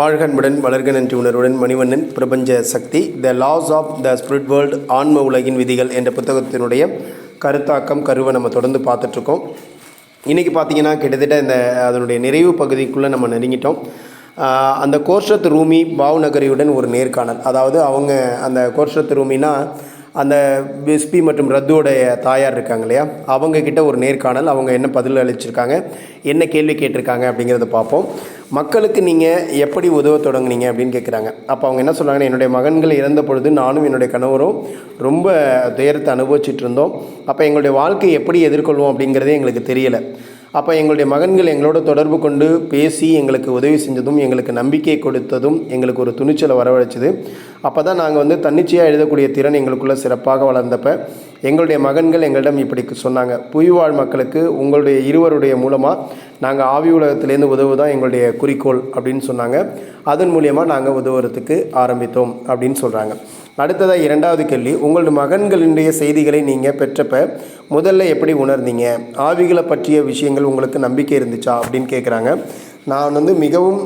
வாழ்கன்புடன் வளர்க நன்றி உணர்வுடன் மணிவண்ணன் பிரபஞ்ச சக்தி the laws of the spirit world ஆன்ம உலகின் விதிகள் என்ற புத்தகத்தினுடைய கருத்தாக்கம் கருவை நம்ம தொடர்ந்து பார்த்துட்ருக்கோம். இன்றைக்கி பார்த்தீங்கன்னா கிட்டத்தட்ட இந்த அதனுடைய நிறைவு பகுதிக்குள்ளே நம்ம நெருங்கிட்டோம். அந்த கோர்ஷத் ரூமி பாவ்நகரியுடன் ஒரு நேர்காணல். அதாவது அவங்க அந்த கோர்ஷத் ரூமினா அந்த பிஸ்பி மற்றும் ரத்துவோடைய தாயார் இருக்காங்க இல்லையா? அவங்கக்கிட்ட ஒரு நேர்காணல். அவங்க என்ன பதில் அளிச்சிருக்காங்க? என்ன கேள்வி கேட்டிருக்காங்க? அப்படிங்கிறத பார்ப்போம். மக்களுக்கு நீங்கள் எப்படி உதவ தொடங்குனீங்க அப்படின்னு கேட்குறாங்க அப்போ அவங்க என்ன சொல்கிறாங்கன்னா என்னுடைய மகன்கள் இறந்த பொழுது நானும் என்னுடைய கணவரும் ரொம்ப துயரத்தை அனுபவிச்சுட்டு இருந்தோம். அப்போ எங்களுடைய வாழ்க்கையை எப்படி எதிர்கொள்வோம் அப்படிங்கிறதே எங்களுக்கு தெரியலை. அப்போ எங்களுடைய மகன்கள் எங்களோட தொடர்பு கொண்டு பேசி எங்களுக்கு உதவி செஞ்சதும் எங்களுக்கு நம்பிக்கை கொடுத்ததும் எங்களுக்கு ஒரு துணிச்சலை வரவழைச்சது. அப்போ தான் நாங்கள் வந்து தன்னிச்சையாக எழுதக்கூடிய திறன் எங்களுக்குள்ளே சிறப்பாக வளர்ந்தப்ப எங்களுடைய மகன்கள் எங்களிடம் இப்படி சொன்னாங்க. புய்வாழ் மக்களுக்கு உங்களுடைய இருவருடைய மூலமாக நாங்கள் ஆவி உலகத்திலேருந்து உதவுதான் எங்களுடைய குறிக்கோள் அப்படின்னு சொன்னாங்க. அதன் மூலியமாக நாங்கள் உதவுறதுக்கு ஆரம்பித்தோம் அப்படின்னு சொல்கிறாங்க அடுத்ததாக இரண்டாவது கேள்வி. உங்களது மகன்களினுடைய செய்திகளை நீங்கள் பெற்றப்ப முதல்ல எப்படி உணர்ந்தீங்க? ஆவிகளை பற்றிய விஷயங்கள் உங்களுக்கு நம்பிக்கை இருந்துச்சா? அப்படின்னு கேட்குறாங்க நான் வந்து மிகவும்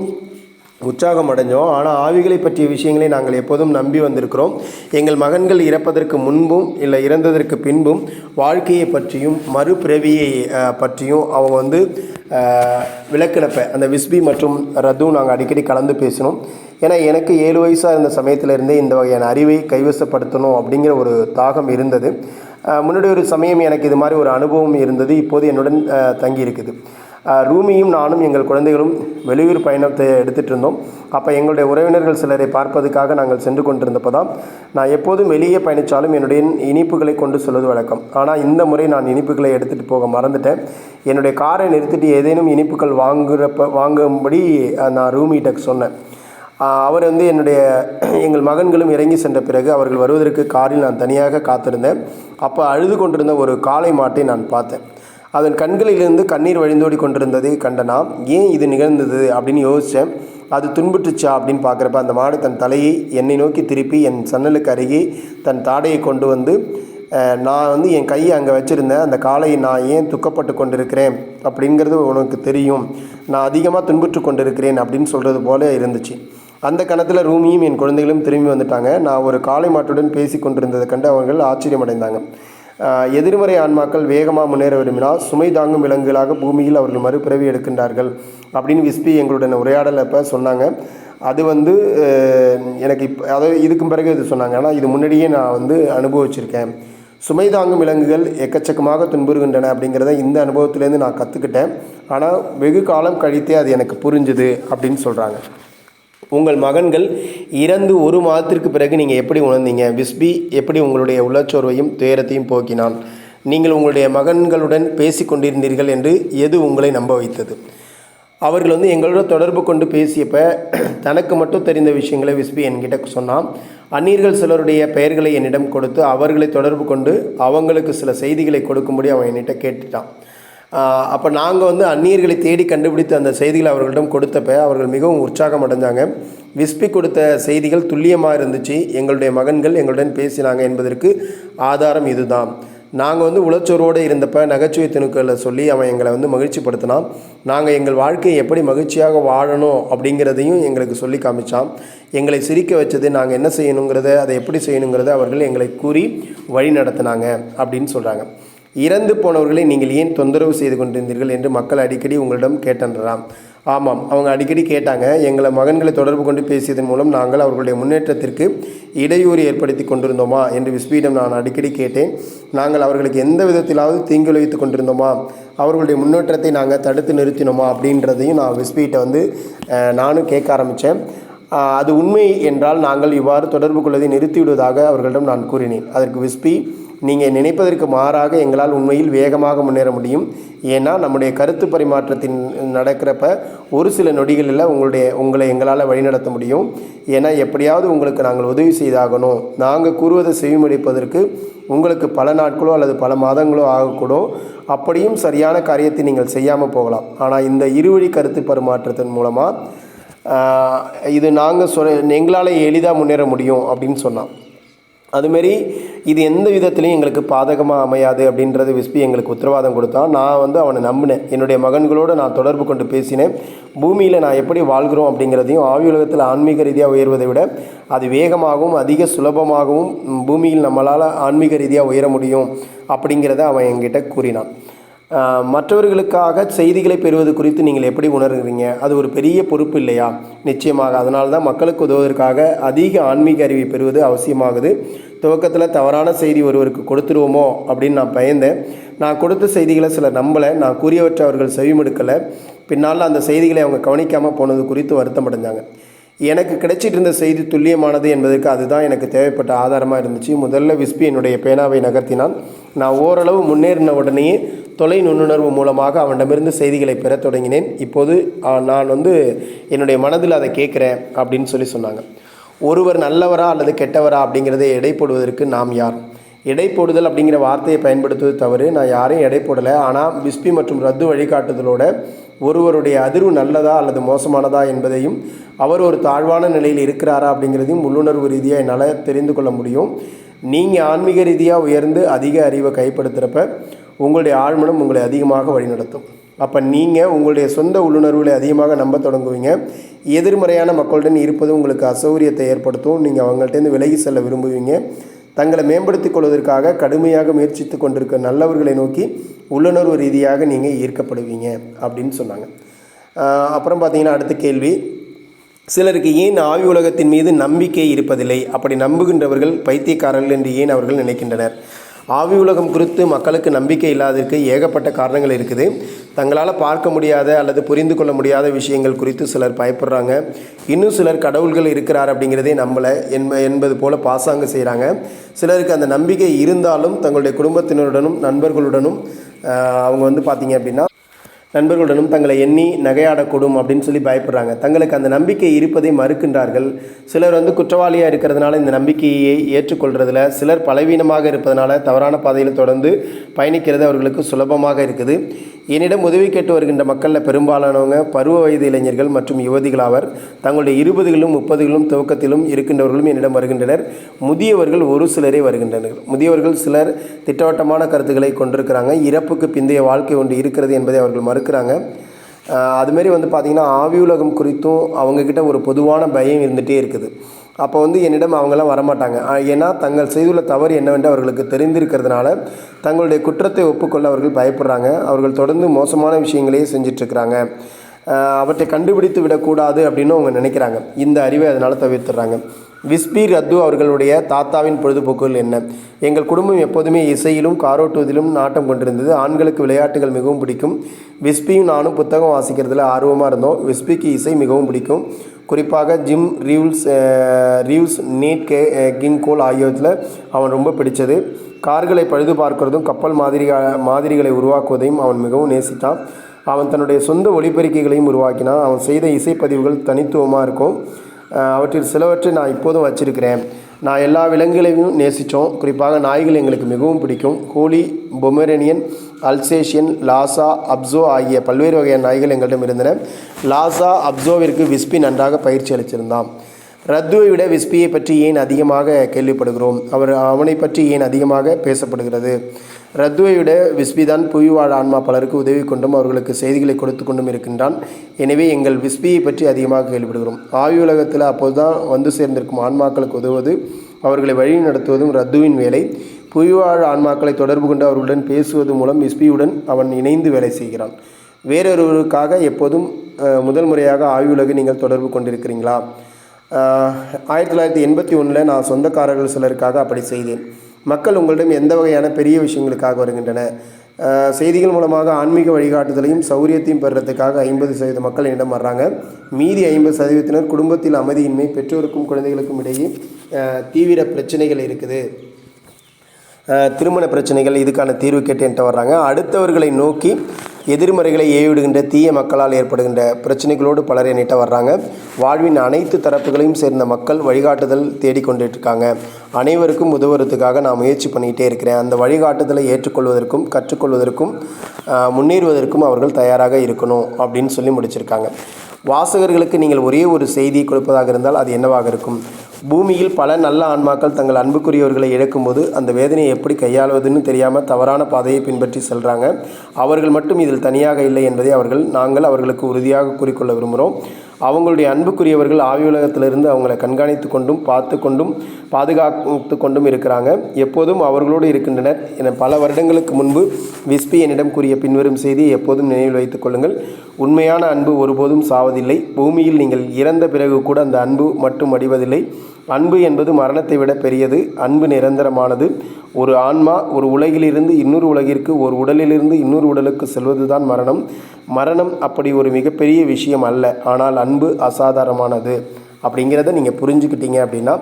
உற்சாகம் அடைஞ்சோம். ஆனால் ஆவிகளை பற்றிய விஷயங்களை நாங்கள் எப்போதும் நம்பி வந்திருக்கிறோம். எங்கள் மகன்கள் இறப்பதற்கு முன்பும் இல்லை இறந்ததற்கு பின்பும் வாழ்க்கையை பற்றியும் மறுபிறவியை பற்றியும் அவங்க வந்து அஹ், அந்த விஸ்பி மற்றும் ரத்து நாங்கள் அடிக்கடி கலந்து பேசினோம். ஏன்னா எனக்கு ஏழு வயசாக இருந்த சமயத்திலிருந்தே இந்த வகையான அறிவை கைவசப்படுத்தணும் அப்படிங்கிற ஒரு தாகம் இருந்தது. முன்னாடி ஒரு சமயம் எனக்கு இது மாதிரி ஒரு அனுபவம் இருந்தது. இப்போது என்னுடன் தங்கியிருக்குது. தங்கி இருக்குது ரூமியும் நானும் எங்கள் குழந்தைகளும் வெளியூர் பயணத்தை எடுத்துகிட்டு இருந்தோம். அப்போ எங்களுடைய உறவினர்கள் சிலரை பார்ப்பதற்காக நாங்கள் சென்று கொண்டிருந்தப்போ தான் நான் எப்போதும் வெளியே பயணித்தாலும் என்னுடைய இனிப்புகளை கொண்டு சொல்வது வழக்கம். ஆனால் இந்த முறை நான் இனிப்புகளை எடுத்துகிட்டு போக மறந்துட்டேன். என்னுடைய காரை நிறுத்திட்டு ஏதேனும் இனிப்புகள் வாங்குறப்ப வாங்கும்படி நான் ரூமிகிட்ட சொன்னேன். அவர் வந்து என்னுடைய எங்கள் மகன்களும் இறங்கி சென்ற பிறகு அவர்கள் வருவதற்கு காரில் நான் தனியாக காத்திருந்தேன். அப்போ அழுது கொண்டிருந்த ஒரு காளை மாட்டை நான் பார்த்தேன். அதன் கண்களிலிருந்து கண்ணீர் வழிந்தோடி கொண்டிருந்ததை கண்டனா ஏன் இது நிகழ்ந்தது? அப்படின்னு யோசித்தேன் அது துன்புற்றுச்சா? அப்படின்னு பார்க்குறப்ப அந்த மாடு தன் தலையை என்னை நோக்கி திருப்பி என் சன்னலுக்கு அருகே தன் தாடையை கொண்டு வந்து நான் வந்து என் கையை அங்கே வச்சுருந்தேன் அந்த காளையை நான் ஏன் துக்கப்பட்டு கொண்டிருக்கிறேன் அப்படிங்கிறது உனக்கு தெரியும். நான் அதிகமாக துன்புற்று கொண்டிருக்கிறேன் அப்படின்னு சொல்கிறது போல இருந்துச்சு. அந்த கணத்தில் ரூமியும் என் குழந்தைகளும் திரும்பி வந்துட்டாங்க. நான் ஒரு காளை மாட்டுடன் பேசி கொண்டிருந்ததை கண்டு அவர்கள் ஆச்சரியமடைந்தாங்க. எதிர்மறை ஆன்மாக்கள் வேகமாக முன்னேற விரும்பினால் சுமை தாங்கும் விலங்குகளாக பூமியில் அவர்கள் மறுபிறவி எடுக்கின்றார்கள் அப்படின்னு விஸ்பி எங்களுடன் உரையாடல் இப்போ சொன்னாங்க. அது வந்து எனக்கு இப்போ அதாவது இதுக்கும் பிறகு இது சொன்னாங்க. ஆனால் இது முன்னாடியே நான் வந்து அனுபவிச்சிருக்கேன். சுமை தாங்கும் விலங்குகள் எக்கச்சக்கமாக துன்புறுகின்றன அப்படிங்கிறத இந்த அனுபவத்திலேருந்து நான் கற்றுக்கிட்டேன் ஆனால் வெகு காலம் கழித்தே அது எனக்கு புரிஞ்சுது அப்படின்னு சொல்கிறாங்க உங்கள் மகன்கள் இறந்து ஒரு மாதத்திற்கு பிறகு நீங்கள் எப்படி உணர்ந்தீங்க? விஸ்பி எப்படி உங்களுடைய உள்ளச்சோர்வையும் துயரத்தையும் போக்கினான்? நீங்கள் உங்களுடைய மகன்களுடன் பேசி கொண்டிருந்தீர்கள் என்று எது உங்களை நம்ப வைத்தது? அவர்கள் வந்து எங்களோட தொடர்பு கொண்டு பேசியப்போ தனக்கு மட்டும் தெரிந்த விஷயங்களை விஸ்பி என்கிட்ட சொன்னான். அந்நியர்கள் சிலருடைய பெயர்களை என்னிடம் கொடுத்து அவர்களை தொடர்பு கொண்டு அவங்களுக்கு சில செய்திகளை கொடுக்கும்படி அவன் என்கிட்ட கேட்டுட்டான். அப்போ நாங்கள் வந்து அந்நியர்களை தேடி கண்டுபிடித்து அந்த செய்திகளை அவர்களிடம் கொடுத்தப்ப அவர்கள் மிகவும் உற்சாகம் அடைஞ்சாங்க. விஸ்பி கொடுத்த செய்திகள் துல்லியமாக இருந்துச்சு. எங்களுடைய மகன்கள் எங்களுடன் பேசினாங்க என்பதற்கு ஆதாரம் இதுதான். நாங்கள் வந்து உளச்சோரோடு இருந்தப்போ நகைச்சுவை திணுக்களை சொல்லி அவன் எங்களை வந்து மகிழ்ச்சிப்படுத்தினான். நாங்கள் எங்கள் வாழ்க்கையை எப்படி மகிழ்ச்சியாக வாழணும் அப்படிங்கிறதையும் எங்களுக்கு சொல்லி காமிச்சான். எங்களை சிரிக்க வச்சது நாங்கள் என்ன செய்யணுங்கிறத அதை எப்படி செய்யணுங்கிறத அவர்கள் எங்களை கூறி வழி நடத்தினாங்க அப்படின்னு சொல்கிறாங்க இறந்து போனவர்களை நீங்கள் ஏன் தொந்தரவு செய்து கொண்டிருந்தீர்கள் என்று மக்கள் அடிக்கடி உங்களிடம் கேட்டன்றாம் ஆமாம் அவங்க அடிக்கடி கேட்டாங்க எங்களை மகன்களை தொடர்பு கொண்டு பேசியதன் மூலம் நாங்கள் அவர்களுடைய முன்னேற்றத்திற்கு இடையூறு ஏற்படுத்தி கொண்டிருந்தோமா என்று விஸ்பியிடம் நான் அடிக்கடி கேட்டேன். நாங்கள் அவர்களுக்கு எந்த விதத்திலாவது தீங்கு விளைவித்து கொண்டிருந்தோமா? அவர்களுடைய முன்னேற்றத்தை நாங்கள் தடுத்து நிறுத்தினோமா? அப்படின்றதையும் நான் விஸ்பிகிட்ட வந்து நானும் கேட்க ஆரம்பித்தேன். அது உண்மை என்றால் நாங்கள் இவ்வாறு தொடர்பு கொள்வதை நிறுத்திவிடுவதாக அவர்களிடம் நான் கூறினேன். அதற்கு விஸ்பி நீங்கள் நினைப்பதற்கு மாறாக எங்களால் உண்மையில் வேகமாக முன்னேற முடியும். ஏன்னா நம்முடைய கருத்து பரிமாற்றத்தின் நடக்கிறப்ப ஒரு சில நொடிகளில் உங்களுடைய உங்களை எங்களால் வழிநடத்த முடியும். ஏன்னா எப்படியாவது உங்களுக்கு நாங்கள் உதவி செய்தாகணும். நாங்கள் கூறுவதை செவிமடிப்பதற்கு உங்களுக்கு பல நாட்களோ அல்லது பல மாதங்களோ ஆகக்கூடும். அப்படியும் சரியான காரியத்தை நீங்கள் செய்யாமல் போகலாம். ஆனால் இந்த இருவழி கருத்து பரிமாற்றத்தின் மூலமாக இது நாங்கள் சொல் எங்களால் எளிதாக முன்னேற முடியும் அப்படின்னு சொன்னான். அதுமாரி இது எந்த விதத்துலையும் எங்களுக்கு பாதகமாக அமையாது அப்படின்றது விஸ்பி எங்களுக்கு உத்தரவாதம் கொடுத்தான் நான் வந்து அவனை நம்பினேன். என்னுடைய மகன்களோடு நான் தொடர்பு கொண்டு பேசினேன். பூமியில் நான் எப்படி வாழ்கிறோம் அப்படிங்கிறதையும் ஆவி உலகத்தில் ஆன்மீக ரீதியாக உயர்வதை விட அது வேகமாகவும் அதிக சுலபமாகவும் பூமியில் நம்மளால் ஆன்மீக ரீதியாக உயர முடியும் அப்படிங்கிறத அவன் என்கிட்ட கூறினான். மற்றவர்களுக்காக செய்திகளை பெறுவது குறித்து நீங்கள் எப்படி உணர்கிறீங்க? அது ஒரு பெரிய பொறுப்பு இல்லையா? நிச்சயமாக. அதனால தான் மக்களுக்கு உதவுவதற்காக அதிக ஆன்மீக அறிவை பெறுவது அவசியமாகுது. துவக்கத்தில் தவறான செய்தி ஒருவருக்கு கொடுத்துருவோமோ அப்படின்னு நான் பயந்தேன். நான் கொடுத்த செய்திகளை சில நம்பலை. நான் கூறியவற்றை அவர்கள் செவிமடுக்கலை. பின்னால் அந்த செய்திகளை அவங்க கவனிக்காமல் போனது குறித்து வருத்தம் அடைஞ்சாங்க எனக்கு கிடைச்சிட்டு இருந்த செய்தி துல்லியமானது என்பதற்கு அதுதான் எனக்கு தேவைப்பட்ட ஆதாரமாக இருந்துச்சு. முதல்ல விஸ்பி என்னுடைய பேனாவை நகர்த்தினான். நான் ஓரளவு முன்னேறின உடனேயே தொலை நுண்ணுணர்வு மூலமாக அவனிடமிருந்து செய்திகளை பெறத் தொடங்கினேன். இப்போது நான் வந்து என்னுடைய மனதில் அதை கேட்குறேன் அப்படின்னு சொல்லி சொன்னாங்க. ஒருவர் நல்லவரா அல்லது கெட்டவரா அப்படிங்கிறதை எடை போடுவதற்கு நாம் யார்? எடை போடுதல் அப்படிங்கிற வார்த்தையை பயன்படுத்துவது தவறு. நான் யாரையும் எடை போடலை. ஆனால் பிஸ்பி மற்றும் ரத்து வழிகாட்டுதலோட ஒருவருடைய அதிர்வு நல்லதா அல்லது மோசமானதா என்பதையும் அவர் ஒரு தாழ்வான நிலையில் இருக்கிறாரா அப்படிங்கிறதையும் உள்ளுணர்வு ரீதியாக என்னால் தெரிந்து கொள்ள முடியும். நீங்கள் ஆன்மீக ரீதியாக உயர்ந்து அதிக அறிவை கைப்படுத்துகிறப்ப உங்களுடைய ஆழ்மனம் உங்களை அதிகமாக வழிநடத்தும். அப்போ நீங்கள் உங்களுடைய சொந்த உள்ளுணர்வுகளை அதிகமாக நம்ப தொடங்குவீங்க. எதிர்மறையான மக்களுடன் இருப்பது உங்களுக்கு அசௌகரியத்தை ஏற்படுத்தும். நீங்கள் அவங்கள்ட்டேருந்து விலகி செல்ல விரும்புவீங்க. தங்களை மேம்படுத்திக் கொள்வதற்காக கடுமையாக முயற்சித்து கொண்டிருக்க நல்லவர்களை நோக்கி உள்ளுணர்வு ரீதியாக நீங்கள் ஈர்க்கப்படுவீங்க அப்படின்னு சொன்னாங்க. அப்புறம் பார்த்தீங்கன்னா அடுத்த கேள்வி. சிலருக்கு ஏன் ஆவி உலகத்தின் மீது நம்பிக்கை இருப்பதில்லை? அப்படி நம்புகின்றவர்கள் பைத்தியக்காரர்கள் என்று ஏன் அவர்கள் நினைக்கின்றனர்? ஆவி உலகம் குறித்து மக்களுக்கு நம்பிக்கை இல்லாததற்கு ஏகப்பட்ட காரணங்கள் இருக்குது. தங்களால் பார்க்க முடியாத அல்லது புரிந்து கொள்ள முடியாத விஷயங்கள் குறித்து சிலர் பயப்படுறாங்க. இன்னும் சிலர் கடவுள்கள் இருக்கிறார் அப்படிங்கிறதே நம்மளை என்ப என்பது போல பாசாங்க செய்கிறாங்க சிலருக்கு அந்த நம்பிக்கை இருந்தாலும் தங்களுடைய குடும்பத்தினருடனும் நண்பர்களுடனும் அவங்க வந்து பார்த்தீங்க அப்படின்னா நண்பர்களுடனும் தங்களை எண்ணி நகையாடக்கூடும் அப்படின்னு சொல்லி பயப்படுறாங்க. தங்களுக்கு அந்த நம்பிக்கை இருப்பதை மறுக்கின்றார்கள். சிலர் வந்து குற்றவாளியாக இருக்கிறதுனால இந்த நம்பிக்கையை ஏற்றுக்கொள்கிறதுல சிலர் பலவீனமாக இருப்பதனால தவறான பாதையில் தொடர்ந்து பயணிக்கிறது அவர்களுக்கு சுலபமாக இருக்குது. என்னிடம் உதவி கேட்டு வருகின்ற மக்களில் பெரும்பாலானவங்க பருவ வயது இளைஞர்கள் மற்றும் யுவதிகள் ஆவர் தங்களுடைய இருபதுகளும் முப்பதுகளும் துவக்கத்திலும் இருக்கின்றவர்களும் என்னிடம் வருகின்றனர். முதியவர்கள் ஒரு சிலரே வருகின்றனர். முதியவர்கள் சிலர் திட்டவட்டமான கருத்துக்களை கொண்டிருக்கிறாங்க. இறப்புக்கு பிந்தைய வாழ்க்கை ஒன்று இருக்கிறது என்பதை அவர்கள் மறுக்கிறாங்க. அதுமாரி வந்து பார்த்திங்கன்னா ஆவி உலகம் குறித்தும் அவங்கக்கிட்ட ஒரு பொதுவான பயம் இருந்துகிட்டே இருக்குது. அப்போ வந்து என்னிடம் அவங்கெல்லாம் வரமாட்டாங்க. ஏன்னா தங்கள் செய்துள்ள தவறு என்னவென்று அவர்களுக்கு தெரிந்திருக்கிறதுனால தங்களுடைய குற்றத்தை ஒப்புக்கொள்ள அவர்கள் பயப்படுறாங்க. அவர்கள் தொடர்ந்து மோசமான விஷயங்களையே செஞ்சிட்ருக்கிறாங்க. அவற்றை கண்டுபிடித்து விடக்கூடாது அப்படின்னு அவங்க நினைக்கிறாங்க. இந்த அறிவை அதனால் தவிர்த்துறாங்க விஸ்பி ரத்து அவர்களுடைய தாத்தாவின் பொழுதுபோக்குகள் என்ன? எங்கள் குடும்பம் எப்போதுமே இசையிலும் காரோட்டுவதிலும் நாட்டம் கொண்டிருந்தது. ஆண்களுக்கு விளையாட்டுகள் மிகவும் பிடிக்கும். விஸ்பியும் நானும் புத்தகம் வாசிக்கிறதுல ஆர்வமாக இருந்தோம். விஸ்பிக்கு இசை மிகவும் பிடிக்கும். குறிப்பாக Jim Reeves uh, Reeves Nat K uh, King Cole ஆகியவற்றில் அவன் ரொம்ப பிடித்தது கார்களை பழுது பார்க்கிறதும் கப்பல் மாதிரி மாதிரிகளை உருவாக்குவதையும் அவன் மிகவும் நேசித்தான். அவன் தன்னுடைய சொந்த ஒளிபெருக்கிகளையும் உருவாக்கினான். அவன் செய்த இசைப்பதிவுகள் தனித்துவமாக இருக்கும். அவற்றில் சிலவற்றை நான் இப்போதும் வச்சிருக்கிறேன். நான் எல்லா விலங்குகளையும் நேசித்தோம். குறிப்பாக நாய்கள் எங்களுக்கு மிகவும் பிடிக்கும். கோழி பொமரேனியன் அல்சேஷியன் லாசா அப்சோ ஆகிய பல்வேறு வகையான நாய்கள் எங்களிடம் இருந்தன. லாசா அப்சோவிற்கு விஸ்பி நன்றாக பயிற்சி அளித்திருந்தான் ரத்துவை விட விஸ்பியை பற்றி ஏன் அதிகமாக கேள்விப்படுகிறோம்? அவர் அவனை பற்றி ஏன் அதிகமாக பேசப்படுகிறது? ரத்துவை விட விஸ்பி தான் புவிவாழ் ஆன்மா பலருக்கு உதவி கொண்டும் அவர்களுக்கு செய்திகளை கொடுத்து கொண்டும் இருக்கின்றான். எனவே எங்கள் விஸ்பியை பற்றி அதிகமாக கேள்விப்படுகிறோம். ஆவி உலகத்தில் அப்போதுதான் வந்து சேர்ந்திருக்கும் ஆன்மாக்களுக்கு உதவுவது அவர்களை வழி நடத்துவதும் ரத்துவின் வேலை. புவிவாழ் ஆன்மாக்களை தொடர்பு கொண்டு அவர்களுடன் பேசுவது மூலம் விஸ்பியுடன் அவன் இணைந்து வேலை செய்கிறான். வேறொருவருக்காக எப்போதும் முதல் முறையாக ஆய்வுலகு நீங்கள் தொடர்பு கொண்டிருக்கிறீங்களா? ஆயிரத்தி தொள்ளாயிரத்தி எண்பத்தி ஒன்றில் நான் சொந்தக்காரர்கள் சிலருக்காக அப்படி செய்தேன். மக்கள் உங்களிடம் எந்த வகையான பெரிய விஷயங்களுக்காக வருகின்றன? செய்திகள் மூலமாக ஆன்மீக வழிகாட்டுதலையும் சௌரியத்தையும் பெறுறதுக்காக ஐம்பது சதவீத மக்கள் என்னிடம் வர்றாங்க. மீதி ஐம்பது சதவீதத்தினர் குடும்பத்தில் அமைதியின்மை பெற்றோருக்கும் குழந்தைகளுக்கும் இடையே தீவிர பிரச்சனைகள் இருக்குது. திருமண பிரச்சனைகள் இதுக்கான தீர்வு கேட்டு என்கிட்ட வர்றாங்க. அடுத்தவர்களை நோக்கி எதிர்மறைகளை ஏவிடுகின்ற தீய மக்களால் ஏற்படுகின்ற பிரச்சனைகளோடு பலர் எண்ணிட்ட வர்றாங்க. வாழ்வின் அனைத்து தரப்புகளையும் சேர்ந்த மக்கள் வழிகாட்டுதல் தேடிக்கொண்டுட்ருக்காங்க அனைவருக்கும் உதவுறதுக்காக நான் முயற்சி பண்ணிக்கிட்டே இருக்கிறேன். அந்த வழிகாட்டுதலை ஏற்றுக்கொள்வதற்கும் கற்றுக்கொள்வதற்கும் முன்னேறுவதற்கும் அவர்கள் தயாராக இருக்கணும் அப்படின்னு சொல்லி முடிச்சிருக்காங்க. வாசகர்களுக்கு நீங்கள் ஒரே ஒரு செய்தி கொடுப்பதாக இருந்தால் அது என்னவாக இருக்கும்? பூமியில் பல நல்ல ஆன்மாக்கள் தங்கள் அன்புக்குரியவர்களை இழக்கும்போது அந்த வேதனையை எப்படி கையாளுவதுன்னு தெரியாமல் தவறான பாதையை பின்பற்றி செல்கிறாங்க அவர்கள் மட்டும் இதில் தனியாக இல்லை என்பதை அவர்கள் நாங்கள் அவர்களுக்கு உறுதியாக கூறிக்கொள்ள விரும்புகிறோம். அவங்களுடைய அன்புக்குரியவர்கள் ஆவி உலகத்திலிருந்து அவங்களை கண்காணித்து கொண்டும் பார்த்து கொண்டும் பாதுகாத்து கொண்டும் இருக்கிறாங்க. எப்போதும் அவர்களோடு இருக்கின்றனர். என பல வருடங்களுக்கு முன்பு விஸ்பி என்னிடம் கூறிய பின்வரும் செய்தியை எப்போதும் நினைவில் வைத்துக் கொள்ளுங்கள். உண்மையான அன்பு ஒருபோதும் சாவதில்லை. பூமியில் நீங்கள் இறந்த பிறகு கூட அந்த அன்பு மட்டும் அடிவதில்லை. அன்பு என்பது மரணத்தை விட பெரியது. அன்பு நிரந்தரமானது. ஒரு ஆன்மா ஒரு உலகிலிருந்து இன்னொரு உலகிற்கு ஒரு உடலிலிருந்து இன்னொரு உடலுக்கு செல்வதுதான் மரணம். மரணம் அப்படி ஒரு மிகப்பெரிய விஷயம் அல்ல. ஆனால் அன்பு அசாதாரணமானது. அப்படிங்கிறத நீங்கள் புரிஞ்சுக்கிட்டீங்க அப்படின்னா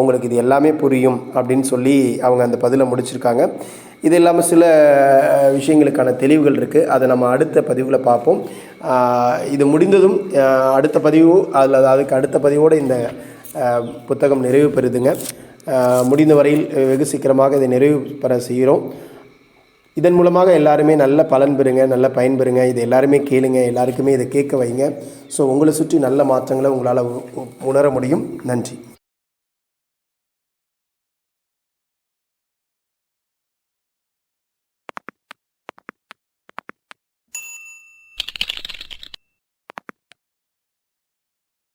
உங்களுக்கு இது எல்லாமே புரியும் அப்படின்னு சொல்லி அவங்க அந்த பதிலை முடிச்சிருக்காங்க. இது இல்லாமல் சில விஷயங்களுக்கான தெளிவுகள் இருக்குது அதை நம்ம அடுத்த பதிவில் பார்ப்போம். இது முடிந்ததும் அடுத்த பதிவு அதில் அதுக்கு அடுத்த பதிவோடு இந்த புத்தகம் நிறைவு பெறுதுங்க. முடிந்த வரையில் வெகு சீக்கிரமாக இதை நிறைவு பெற செய்கிறோம். இதன் மூலமாக எல்லாருமே நல்ல பலன் பெறுங்க நல்ல பயன் பெறுங்க. இதை எல்லாருமே கேளுங்க எல்லாருக்குமே இதை கேட்க வைங்க. ஸோ உங்களை சுற்றி நல்ல மாற்றங்களை உங்களால் உணர முடியும். நன்றி.